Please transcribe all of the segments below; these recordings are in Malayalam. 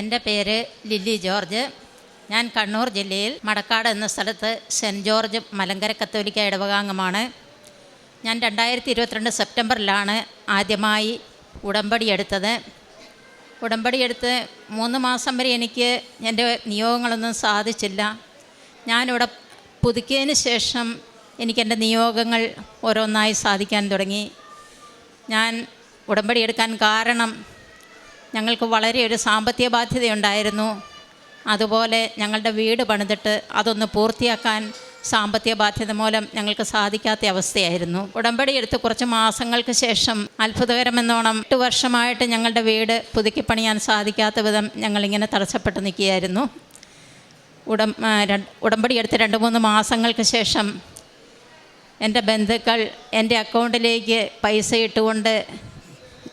എന്റെ പേര് ലില്ലി ജോർജ്. ഞാൻ കണ്ണൂർ ജില്ലയിൽ മടക്കാട് എന്ന സ്ഥലത്ത് സെന്റ് ജോർജ് മലങ്കര കത്തോലിക്ക ഇടവകാംഗമാണ്. ഞാൻ രണ്ടായിരത്തി ഇരുപത്തിരണ്ട് സെപ്റ്റംബറിലാണ് ആദ്യമായി ഉടമ്പടി എടുത്തത്. ഉടമ്പടി എടുത്ത് മൂന്ന് മാസം വരെ എനിക്ക് എന്റെ നിയോഗങ്ങളൊന്നും സാധിച്ചില്ല. ഞാനിവിടെ പുതുക്കിയതിന് ശേഷം എനിക്കെന്റെ നിയോഗങ്ങൾ ഓരോന്നായി സാധിക്കാൻ തുടങ്ങി. ഞാൻ ഉടമ്പടി എടുക്കാൻ കാരണം ഞങ്ങൾക്ക് വളരെ ഒരു സാമ്പത്തിക ബാധ്യതയുണ്ടായിരുന്നു. അതുപോലെ ഞങ്ങളുടെ വീട് പണിതിട്ട് അതൊന്ന് പൂർത്തിയാക്കാൻ സാമ്പത്തിക ബാധ്യത മൂലം ഞങ്ങൾക്ക് സാധിക്കാത്ത അവസ്ഥയായിരുന്നു. ഉടമ്പടി എടുത്ത് കുറച്ച് മാസങ്ങൾക്ക് ശേഷം അത്ഭുതകരമെന്നോണം എട്ട് വർഷമായിട്ട് ഞങ്ങളുടെ വീട് പുതുക്കി പണിയാൻ സാധിക്കാത്ത വിധം ഞങ്ങളിങ്ങനെ തടസ്സപ്പെട്ട് നിൽക്കുകയായിരുന്നു. ഉടം ഉടമ്പടി എടുത്ത് രണ്ട് മൂന്ന് മാസങ്ങൾക്ക് ശേഷം എന്റെ ബന്ധുക്കൾ എന്റെ അക്കൗണ്ടിലേക്ക് പൈസ ഇട്ടുകൊണ്ട്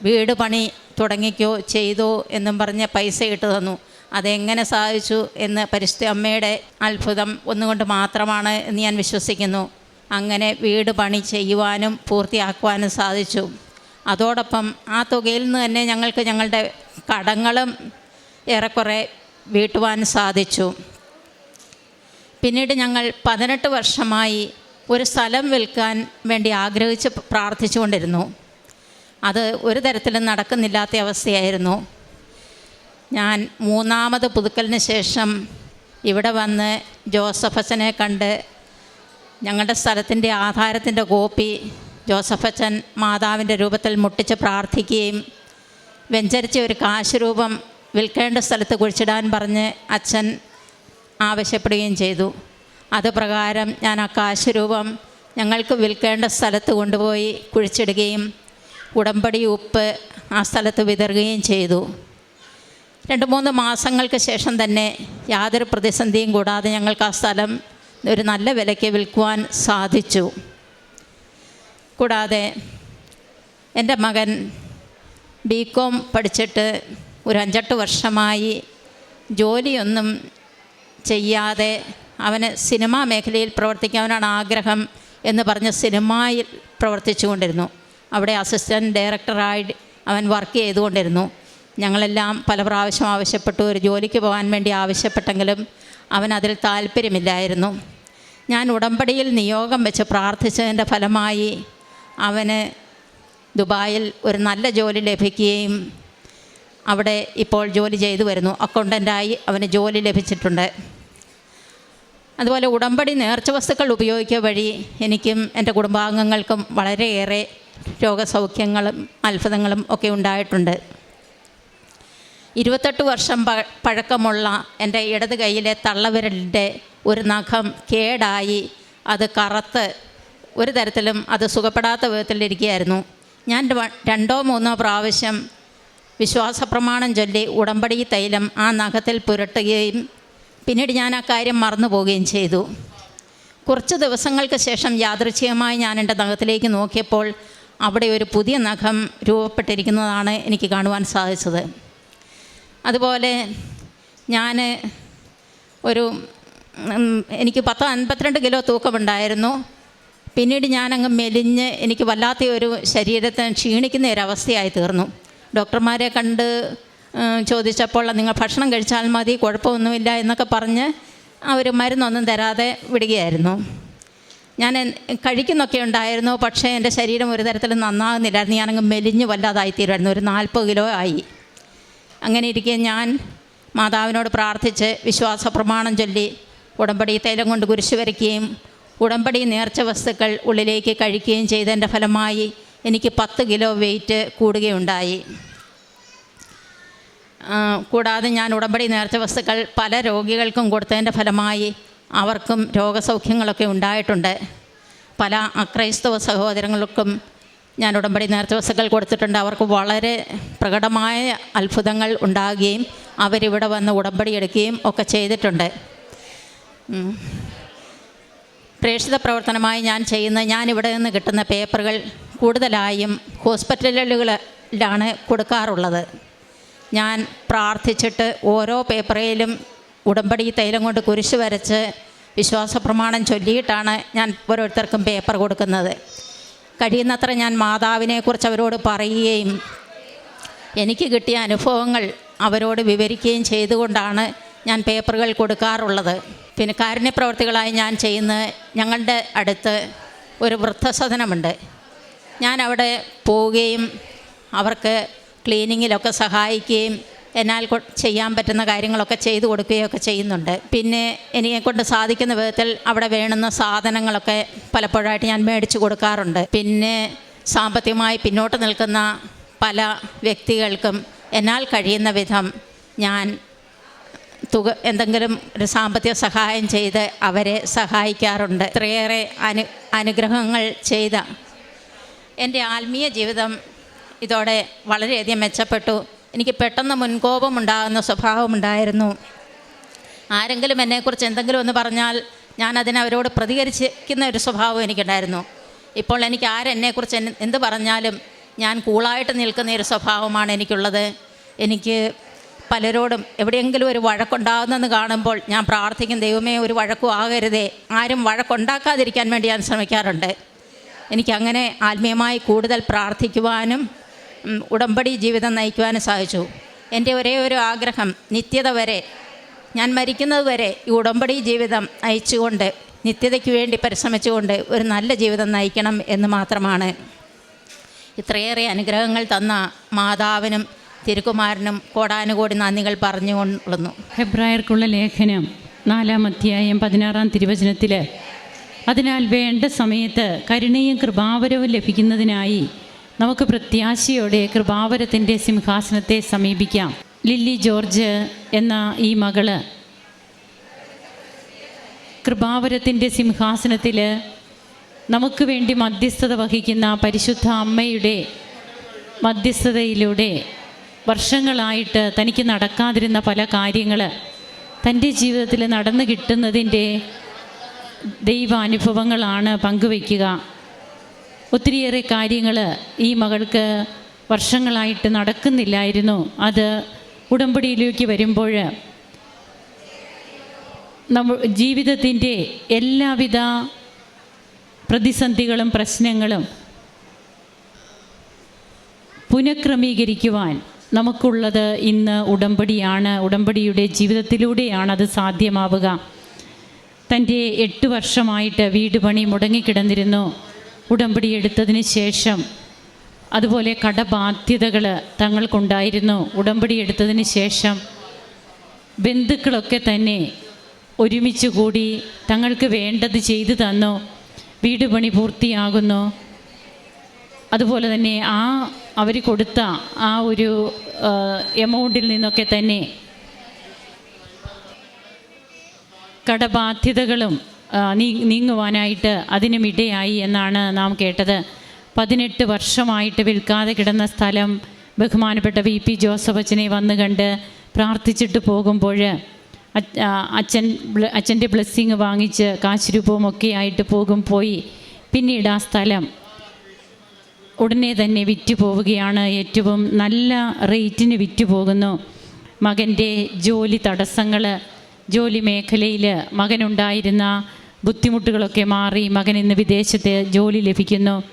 വീട് പണി തുടങ്ങിക്കോ ചെയ്തോ എന്നും പറഞ്ഞ് പൈസ ഇട്ട് തന്നു. അതെങ്ങനെ സാധിച്ചു എന്ന് പരിശുദ്ധ അമ്മയുടെ അത്ഭുതം ഒന്നുകൊണ്ട് മാത്രമാണ് എന്ന് ഞാൻ വിശ്വസിക്കുന്നു. അങ്ങനെ വീട് പണി ചെയ്യുവാനും പൂർത്തിയാക്കുവാനും സാധിച്ചു. അതോടൊപ്പം ആ തുകയിൽ നിന്ന് തന്നെ ഞങ്ങൾക്ക് ഞങ്ങളുടെ കടങ്ങളും ഏറെക്കുറെ വീട്ടുവാൻ സാധിച്ചു. പിന്നീട് ഞങ്ങൾ പതിനെട്ട് വർഷമായി ഒരു സ്ഥലം വിൽക്കാൻ വേണ്ടി ആഗ്രഹിച്ച് പ്രാർത്ഥിച്ചുകൊണ്ടിരുന്നു. അത് ഒരു തരത്തിലും നടക്കുന്നില്ലാത്ത അവസ്ഥയായിരുന്നു. ഞാൻ മൂന്നാമത് പുതുക്കലിന് ശേഷം ഇവിടെ വന്ന് ജോസഫച്ചനെ കണ്ട് ഞങ്ങളുടെ സ്ഥലത്തിന്റെ ആധാരത്തിന്റെ കോപ്പി ജോസഫച്ചൻ മാതാവിന്റെ രൂപത്തിൽ മുട്ടിച്ച് പ്രാർത്ഥിക്കുകയും വെഞ്ചരിച്ച ഒരു കാശ് രൂപം വിൽക്കേണ്ട സ്ഥലത്ത് കുഴിച്ചിടാൻ പറഞ്ഞ് അച്ഛൻ ആവശ്യപ്പെടുകയും ചെയ്തു. അത് പ്രകാരം ഞാൻ ആ കാശ് രൂപം ഞങ്ങൾക്ക് വിൽക്കേണ്ട സ്ഥലത്ത് കൊണ്ടുപോയി കുഴിച്ചിടുകയും ഉടമ്പടി ഉപ്പ് ആ സ്ഥലത്ത് വിതറുകയും ചെയ്തു. രണ്ട് മൂന്ന് മാസങ്ങൾക്ക് ശേഷം തന്നെ യാതൊരു പ്രതിസന്ധിയും കൂടാതെ ഞങ്ങൾക്ക് ആ സ്ഥലം ഒരു നല്ല വിലയ്ക്ക് വിൽക്കുവാൻ സാധിച്ചു. കൂടാതെ എന്റെ മകൻ ബി കോം പഠിച്ചിട്ട് ഒരു അഞ്ചെട്ട് വർഷമായി ജോലിയൊന്നും ചെയ്യാതെ അവന് സിനിമാ മേഖലയിൽ പ്രവർത്തിക്കാനാണ് ആഗ്രഹം എന്ന് പറഞ്ഞ് സിനിമയിൽ പ്രവർത്തിച്ചുകൊണ്ടിരുന്നു. അവിടെ അസിസ്റ്റന്റ് ഡയറക്ടറായി അവൻ വർക്ക് ചെയ്തുകൊണ്ടിരുന്നു. ഞങ്ങളെല്ലാം പല പ്രാവശ്യം ആവശ്യപ്പെട്ടു. ഒരു ജോലിക്ക് പോകാൻ വേണ്ടി ആവശ്യപ്പെട്ടെങ്കിലും അവൻ അതിൽ താല്പര്യമില്ലായിരുന്നു. ഞാൻ ഉടമ്പടിയിൽ നിയോഗം വെച്ച് പ്രാർത്ഥിച്ചതിന്റെ ഫലമായി അവന് ദുബായിൽ ഒരു നല്ല ജോലി ലഭിക്കുകയും അവിടെ ഇപ്പോൾ ജോലി ചെയ്തു വരുന്നു. അക്കൗണ്ടന്റായി അവന് ജോലി ലഭിച്ചിട്ടുണ്ട്. അതുപോലെ ഉടമ്പടി നേർച്ച വസ്തുക്കൾ ഉപയോഗിക്കുക വഴി എനിക്കും എന്റെ കുടുംബാംഗങ്ങൾക്കും വളരെയേറെ രോഗസൗഖ്യങ്ങളും അത്ഭുതങ്ങളും ഒക്കെ ഉണ്ടായിട്ടുണ്ട്. ഇരുപത്തെട്ട് വർഷം പഴക്കമുള്ള എന്റെ ഇടത് കൈയിലെ തള്ളവിരലിന്റെ ഒരു നഖം കേടായി അത് കറുത്ത് ഒരു തരത്തിലും അത് സുഖപ്പെടാത്ത വിധത്തിലിരിക്കുകയായിരുന്നു ഞാൻ രണ്ടോ മൂന്നോ പ്രാവശ്യം വിശ്വാസ പ്രമാണം ചൊല്ലി ഉടമ്പടി തൈലം ആ നഖത്തിൽ പുരട്ടുകയും പിന്നീട് ഞാൻ ആ കാര്യം മറന്നു പോവുകയും ചെയ്തു. കുറച്ച് ദിവസങ്ങൾക്ക് ശേഷം യാദൃച്ഛികമായി ഞാൻ എന്റെ നഖത്തിലേക്ക് നോക്കിയപ്പോൾ അവിടെ ഒരു പുതിയ നഖം രൂപപ്പെട്ടിരിക്കുന്നതാണ് എനിക്ക് കാണുവാൻ സാധിച്ചത്. അതുപോലെ ഞാൻ ഒരു എനിക്ക് പത്ത് അൻപത്തിരണ്ട് കിലോ തൂക്കമുണ്ടായിരുന്നു. പിന്നീട് ഞാനങ്ങ് മെലിഞ്ഞ് എനിക്ക് വല്ലാത്ത ഒരു ശരീരത്തെ ക്ഷീണിക്കുന്ന ഒരവസ്ഥയായി തീർന്നു. ഡോക്ടർമാരെ കണ്ട് ചോദിച്ചപ്പോൾ നിങ്ങൾ ഭക്ഷണം കഴിച്ചാൽ മതി കുഴപ്പമൊന്നുമില്ല എന്നൊക്കെ പറഞ്ഞ് അവർ മരുന്നൊന്നും തരാതെ വിടുകയായിരുന്നു. ഞാൻ കഴിക്കുന്നൊക്കെ ഉണ്ടായിരുന്നു പക്ഷേ എന്റെ ശരീരം ഒരു തരത്തിലും നന്നാകുന്നില്ലായിരുന്നു. ഞാനങ്ങ് മെലിഞ്ഞ് വല്ലാതായിത്തീരുമായിരുന്നു ഒരു നാൽപ്പത് കിലോ ആയി. അങ്ങനെ ഇരിക്കെ ഞാൻ മാതാവിനോട് പ്രാർത്ഥിച്ച് വിശ്വാസ പ്രമാണം ചൊല്ലി ഉടമ്പടി തൈലം കൊണ്ട് കുരിശു വരയ്ക്കുകയും ഉടമ്പടി നേർച്ച വസ്തുക്കൾ ഉള്ളിലേക്ക് കഴിക്കുകയും ചെയ്തതിന്റെ ഫലമായി എനിക്ക് പത്ത് കിലോ വെയിറ്റ് കൂടുകയുണ്ടായി. കൂടാതെ ഞാൻ ഉടമ്പടി നേർച്ച വസ്തുക്കൾ പല രോഗികൾക്കും കൊടുത്തതിന്റെ ഫലമായി അവർക്കും രോഗസൗഖ്യങ്ങളൊക്കെ ഉണ്ടായിട്ടുണ്ട്. പല ക്രൈസ്തവ സഹോദരങ്ങൾക്കും ഞാൻ ഉടമ്പടി നേർച്ച വസ്തുക്കൾ കൊടുത്തിട്ടുണ്ട്. അവർക്ക് വളരെ പ്രകടമായ അത്ഭുതങ്ങൾ ഉണ്ടാകുകയും അവരിവിടെ വന്ന് ഉടമ്പടി എടുക്കുകയും ഒക്കെ ചെയ്തിട്ടുണ്ട്. പ്രേക്ഷിത പ്രവർത്തനമായി ഞാൻ ചെയ്യുന്ന ഞാനിവിടെ നിന്ന് കിട്ടുന്ന പേപ്പറുകൾ കൂടുതലായും ഹോസ്പിറ്റലുകളിലാണ് കൊടുക്കാറുള്ളത്. ഞാൻ പ്രാർത്ഥിച്ചിട്ട് ഓരോ പേപ്പറിലും ഉടമ്പടി തൈലം കൊണ്ട് കുരിശ് വരച്ച് വിശ്വാസ പ്രമാണം ചൊല്ലിയിട്ടാണ് ഞാൻ ഓരോരുത്തർക്കും പേപ്പർ കൊടുക്കുന്നത്. കഴിയുന്നത്ര ഞാൻ മാതാവിനെക്കുറിച്ച് അവരോട് പറയുകയും എനിക്ക് കിട്ടിയ അനുഭവങ്ങൾ അവരോട് വിവരിക്കുകയും ചെയ്തുകൊണ്ടാണ് ഞാൻ പേപ്പറുകൾ കൊടുക്കാറുള്ളത്. പിന്നെ കാരുണ്യപ്രവർത്തികളായി ഞാൻ ചെയ്യുന്ന ഞങ്ങളുടെ അടുത്ത് ഒരു വൃദ്ധസദനമുണ്ട്. ഞാൻ അവിടെ പോവുകയും അവർക്ക് ക്ലീനിങ്ങിലൊക്കെ സഹായിക്കുകയും എന്നാൽ ചെയ്യാൻ പറ്റുന്ന കാര്യങ്ങളൊക്കെ ചെയ്തു കൊടുക്കുകയൊക്കെ ചെയ്യുന്നുണ്ട്. പിന്നെ എന്നെ കൊണ്ട് സാധിക്കുന്ന വിധത്തിൽ അവിടെ വേണുന്ന സാധനങ്ങളൊക്കെ പലപ്പോഴായിട്ട് ഞാൻ മേടിച്ചു കൊടുക്കാറുണ്ട്. പിന്നെ സാമ്പത്തികമായി പിന്നോട്ട് നിൽക്കുന്ന പല വ്യക്തികൾക്കും എന്നാൽ കഴിയുന്ന വിധം ഞാൻ തുക എന്തെങ്കിലും ഒരു സാമ്പത്തിക സഹായം ചെയ്ത് അവരെ സഹായിക്കാറുണ്ട്. ഇത്രയേറെ അനു അനുഗ്രഹങ്ങൾ ചെയ്ത എന്റെ ആത്മീയ ജീവിതം ഇതോടെ വളരെയധികം മെച്ചപ്പെട്ടു. എനിക്ക് പെട്ടെന്ന് മുൻകോപം ഉണ്ടാകുന്ന സ്വഭാവമുണ്ടായിരുന്നു ആരെങ്കിലും എന്നെക്കുറിച്ച് എന്തെങ്കിലും ഒന്ന് പറഞ്ഞാൽ ഞാൻ അതിനവരോട് പ്രതികരിച്ചിരിക്കുന്ന ഒരു സ്വഭാവം എനിക്കുണ്ടായിരുന്നു. ഇപ്പോൾ എനിക്ക് ആരെന്നെക്കുറിച്ച് എന്ത് പറഞ്ഞാലും ഞാൻ കൂളായിട്ട് നിൽക്കുന്ന ഒരു സ്വഭാവമാണ് എനിക്കുള്ളത്. എനിക്ക് പലരോടും എവിടെയെങ്കിലും ഒരു വഴക്കുണ്ടാകുന്നെന്ന് കാണുമ്പോൾ ഞാൻ പ്രാർത്ഥിക്കും ദൈവമേ ഒരു വഴക്കും ആകരുതേ. ആരും വഴക്കുണ്ടാക്കാതിരിക്കാൻ വേണ്ടി ഞാൻ ശ്രമിക്കാറുണ്ട്. എനിക്കങ്ങനെ ആത്മീയമായി കൂടുതൽ പ്രാർത്ഥിക്കുവാനും ഉടമ്പടി ജീവിതം നയിക്കുവാനും സാധിച്ചു. എന്റെ ഒരേ ഒരു ആഗ്രഹം നിത്യത വരെ ഞാൻ മരിക്കുന്നത് വരെ ഈ ഉടമ്പടി ജീവിതം നയിച്ചുകൊണ്ട് നിത്യതയ്ക്ക് വേണ്ടി പരിശ്രമിച്ചുകൊണ്ട് ഒരു നല്ല ജീവിതം നയിക്കണം എന്ന് മാത്രമാണ്. ഇത്രയേറെ അനുഗ്രഹങ്ങൾ തന്ന മാതാവിനും തിരുക്കുമാരനും കോടാനുകോടി നന്ദികൾ പറഞ്ഞുകൊള്ളുന്നു. ഹെബ്രായർക്കുള്ള ലേഖനം നാലാം അധ്യായം പതിനാറാം തിരുവചനത്തിൽ അതിനാൽ വേണ്ട സമയത്ത് കരുണയും കൃപാവരവും ലഭിക്കുന്നതിനായി നമുക്ക് പ്രത്യാശയോടെ കൃപാവരത്തിന്റെ സിംഹാസനത്തെ സമീപിക്കാം. ലില്ലി ജോർജ് എന്ന ഈ മകൾ കൃപാവരത്തിന്റെ സിംഹാസനത്തിൽ നമുക്ക് വേണ്ടി മധ്യസ്ഥത വഹിക്കുന്ന പരിശുദ്ധ അമ്മയുടെ മധ്യസ്ഥതയിലൂടെ വർഷങ്ങളായിട്ട് തനിക്ക് നടക്കാതിരുന്ന പല കാര്യങ്ങൾ തന്റെ ജീവിതത്തിൽ നടന്നു കിട്ടുന്നതിന്റെ ദൈവാനുഭവങ്ങളാണ് പങ്കുവയ്ക്കുക. ഒത്തിരിയേറെ കാര്യങ്ങൾ ഈ മകൾക്ക് വർഷങ്ങളായിട്ട് നടക്കുന്നില്ലായിരുന്നു. അത് ഉടമ്പടിയിലേക്ക് വരുമ്പോൾ നമ്മ ജീവിതത്തിന്റെ എല്ലാവിധ പ്രതിസന്ധികളും പ്രശ്നങ്ങളും പുനഃക്രമീകരിക്കുവാൻ നമുക്കുള്ളത് ഇന്ന് ഉടമ്പടിയാണ്. ഉടമ്പടിയുടെ ജീവിതത്തിലൂടെയാണ് അത് സാധ്യമാവുക. തന്റെ എട്ട് വർഷമായിട്ട് വീട് പണി മുടങ്ങിക്കിടന്നിരുന്നു. ഉടമ്പടി എടുത്തതിന് ശേഷം അതുപോലെ കടബാധ്യതകൾ തങ്ങൾക്കുണ്ടായിരുന്നു. ഉടമ്പടി എടുത്തതിന് ശേഷം ബന്ധുക്കളൊക്കെ തന്നെ ഒരുമിച്ച് കൂടി തങ്ങൾക്ക് വേണ്ടത് ചെയ്തു തന്നു. വീട് പണി പൂർത്തിയാകുന്നു. അതുപോലെ തന്നെ ആ അവർ കൊടുത്ത ആ ഒരു എമൗണ്ടിൽ നിന്നൊക്കെ തന്നെ കടബാധ്യതകളും നീങ്ങുവാനായിട്ട് അതിനും ഇടയായി എന്നാണ് നാം കേട്ടത്. പതിനെട്ട് വർഷമായിട്ട് വിൽക്കാതെ കിടന്ന സ്ഥലം ബഹുമാനപ്പെട്ട വി പി ജോസഫ് അച്ഛനെ വന്നു കണ്ട് പ്രാർത്ഥിച്ചിട്ട് പോകുമ്പോൾ അച്ഛൻ അച്ഛന്റെ ബ്ലെസ്സിങ് വാങ്ങിച്ച് കാശ് രൂപവും ഒക്കെ ആയിട്ട് പോകും പോയി. പിന്നീട് ആ സ്ഥലം ഉടനെ തന്നെ വിറ്റ് പോവുകയാണ്. ഏറ്റവും നല്ല റേറ്റിന് വിറ്റ് പോകുന്നു. മകന്റെ ജോലി തടസ്സങ്ങൾ ജോലി മേഖലയിൽ മകനുണ്ടായിരുന്ന ബുദ്ധിമുട്ടുകളൊക്കെ മാറി മകൻ ഇന്ന് വിദേശത്ത് ജോലി ലഭിക്കുന്നു.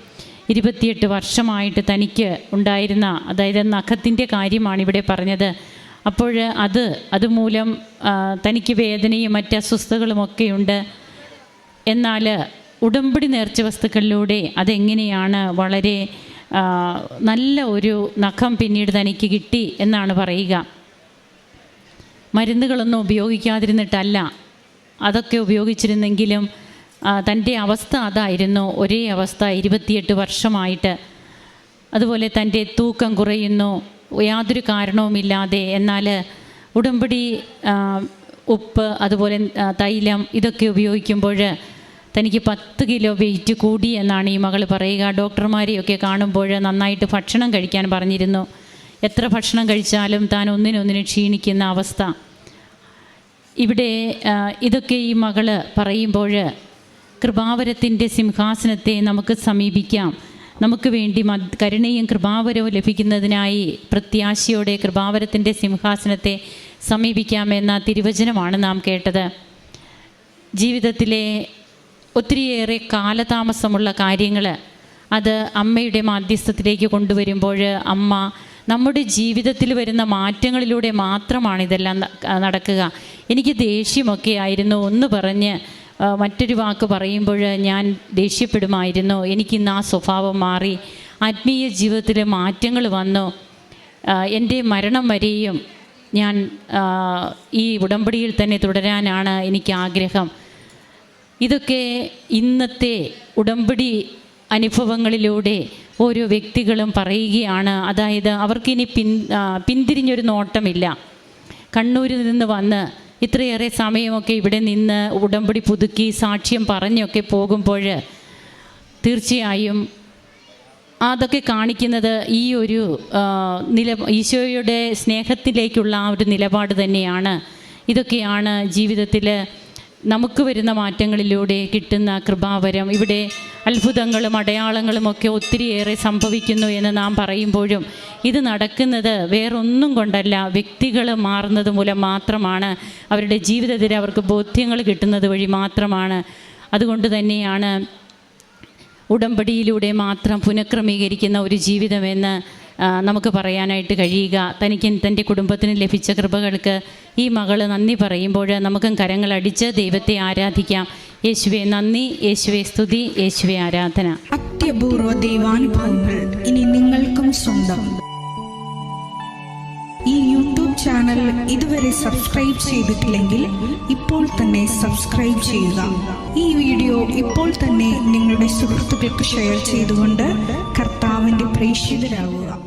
ഇരുപത്തിയെട്ട് വർഷമായിട്ട് തനിക്ക് ഉണ്ടായിരുന്ന അതായത് നഖത്തിന്റെ കാര്യമാണ് ഇവിടെ പറഞ്ഞത്. അപ്പോൾ അത് അതുമൂലം തനിക്ക് വേദനയും മറ്റ് അസ്വസ്ഥതകളുമൊക്കെയുണ്ട് എന്നാൽ ഉടമ്പടി നേർച്ച വസ്തുക്കളിലൂടെ അതെങ്ങനെയാണ് വളരെ നല്ല ഒരു നഖം പിന്നീട് തനിക്ക് കിട്ടി എന്നാണ് പറയുക. മരുന്നുകളൊന്നും ഉപയോഗിക്കാതിരുന്നിട്ടല്ല. അതൊക്കെ ഉപയോഗിച്ചിരുന്നെങ്കിലും തന്റെ അവസ്ഥ അതായിരുന്നു. ഒരേ അവസ്ഥ ഇരുപത്തിയെട്ട് വർഷമായിട്ട്. അതുപോലെ തന്റെ തൂക്കം കുറയുന്നു. യാതൊരു കാരണവുമില്ലാതെ. എന്നാൽ ഉടമ്പടി ഉപ്പ് അതുപോലെ തൈലം ഇതൊക്കെ ഉപയോഗിക്കുമ്പോൾ തനിക്ക് പത്ത് കിലോ വെയിറ്റ് കൂടി എന്നാണ് ഈ മകൾ പറയുക. ഡോക്ടർമാരെയൊക്കെ കാണുമ്പോൾ നന്നായിട്ട് ഭക്ഷണം കഴിക്കാൻ പറഞ്ഞിരുന്നു. എത്ര ഭക്ഷണം കഴിച്ചാലും താൻ ഒന്നിനൊന്നിന് ക്ഷീണിക്കുന്ന അവസ്ഥ. ഇവിടെ ഇതൊക്കെ ഈ മകൾ പറയുമ്പോൾ കൃപാവരത്തിന്റെ സിംഹാസനത്തെ നമുക്ക് സമീപിക്കാം. നമുക്ക് വേണ്ടി കരുണയും കൃപാവരവും ലഭിക്കുന്നതിനായി പ്രത്യാശയോടെ കൃപാവരത്തിന്റെ സിംഹാസനത്തെ സമീപിക്കാമെന്ന തിരുവചനമാണ് നാം കേട്ടത്. ജീവിതത്തിലെ ഒത്തിരിയേറെ കാലതാമസമുള്ള കാര്യങ്ങൾ അത് അമ്മയുടെ മാധ്യസ്ഥത്തിലേക്ക് കൊണ്ടുവരുമ്പോൾ അമ്മ നമ്മുടെ ജീവിതത്തിൽ വരുന്ന മാറ്റങ്ങളിലൂടെ മാത്രമാണ് ഇതെല്ലാം നടക്കുക. എനിക്ക് ദേഷ്യമൊക്കെ ആയിരുന്നു. ഒന്ന് പറഞ്ഞ് മറ്റൊരു വാക്ക് പറയുമ്പോൾ ഞാൻ ദേഷ്യപ്പെടുമായിരുന്നു. എനിക്കിന്ന് ആ സ്വഭാവം മാറി. ആത്മീയ ജീവിതത്തിൽ മാറ്റങ്ങൾ വന്നു. എന്റെ മരണം വരെയും ഞാൻ ഈ ഉടമ്പടിയിൽ തന്നെ തുടരാനാണ് എനിക്ക് ആഗ്രഹം. ഇതൊക്കെ ഇന്നത്തെ ഉടമ്പടി അനുഭവങ്ങളിലൂടെ ഓരോ വ്യക്തികളും പറയുകയാണ്. അതായത് അവർക്കിനി പിൻ പിന്തിരിഞ്ഞൊരു നോട്ടമില്ല. കണ്ണൂരിൽ നിന്ന് വന്ന് ഇത്രയേറെ സമയമൊക്കെ ഇവിടെ നിന്ന് ഉടമ്പടി പുതുക്കി സാക്ഷ്യം പറഞ്ഞൊക്കെ പോകുമ്പോൾ തീർച്ചയായും അതൊക്കെ കാണിക്കുന്നത് ഈ ഒരു നില ഈശോയുടെ സ്നേഹത്തിലേക്കുള്ള ആ ഒരു നിലപാട് തന്നെയാണ്. ഇതൊക്കെയാണ് ജീവിതത്തിൽ നമുക്ക് വരുന്ന മാറ്റങ്ങളിലൂടെ കിട്ടുന്ന കൃപാവരം ഇവിടെ അത്ഭുതങ്ങളും അടയാളങ്ങളും ഒക്കെ ഒത്തിരിയേറെ സംഭവിക്കുന്നു എന്ന് നാം പറയുമ്പോഴും ഇത് നടക്കുന്നത് വേറൊന്നും കൊണ്ടല്ല വ്യക്തികൾ മാറുന്നത് മൂലം മാത്രമാണ് അവരുടെ ജീവിതത്തിൽ അവർക്ക് ബോധ്യങ്ങൾ കിട്ടുന്നത് വഴി മാത്രമാണ്. അതുകൊണ്ട് തന്നെയാണ് ഉടമ്പടിയിലൂടെ മാത്രം പുനഃക്രമീകരിക്കുന്ന ഒരു ജീവിതമെന്ന് നമുക്ക് പറയാനായിട്ട് കഴിയുക. തനിക്ക് തന്റെ കുടുംബത്തിന് ലഭിച്ച കൃപകൾക്ക് ഈ മകൾ നന്ദി പറയുമ്പോൾ നമുക്കും കരങ്ങളടിച്ച് ദൈവത്തെ ആരാധിക്കാം. യേശുവെ നന്ദി. യേശുവെ സ്തുതി. യേശുവെ ആരാധന. അത്യപൂർവ ദൈവാനുഭവങ്ങൾ ഇനി നിങ്ങൾക്കും സ്വന്തം. ഈ യൂട്യൂബ് ചാനൽ ഇതുവരെ സബ്സ്ക്രൈബ് ചെയ്തിട്ടില്ലെങ്കിൽ ഇപ്പോൾ തന്നെ സബ്സ്ക്രൈബ് ചെയ്യുക. ഈ വീഡിയോ ഇപ്പോൾ തന്നെ നിങ്ങളുടെ സുഹൃത്തുക്കൾക്ക് ഷെയർ ചെയ്തുകൊണ്ട് കർത്താവിന്റെ പ്രേക്ഷിതരാകുക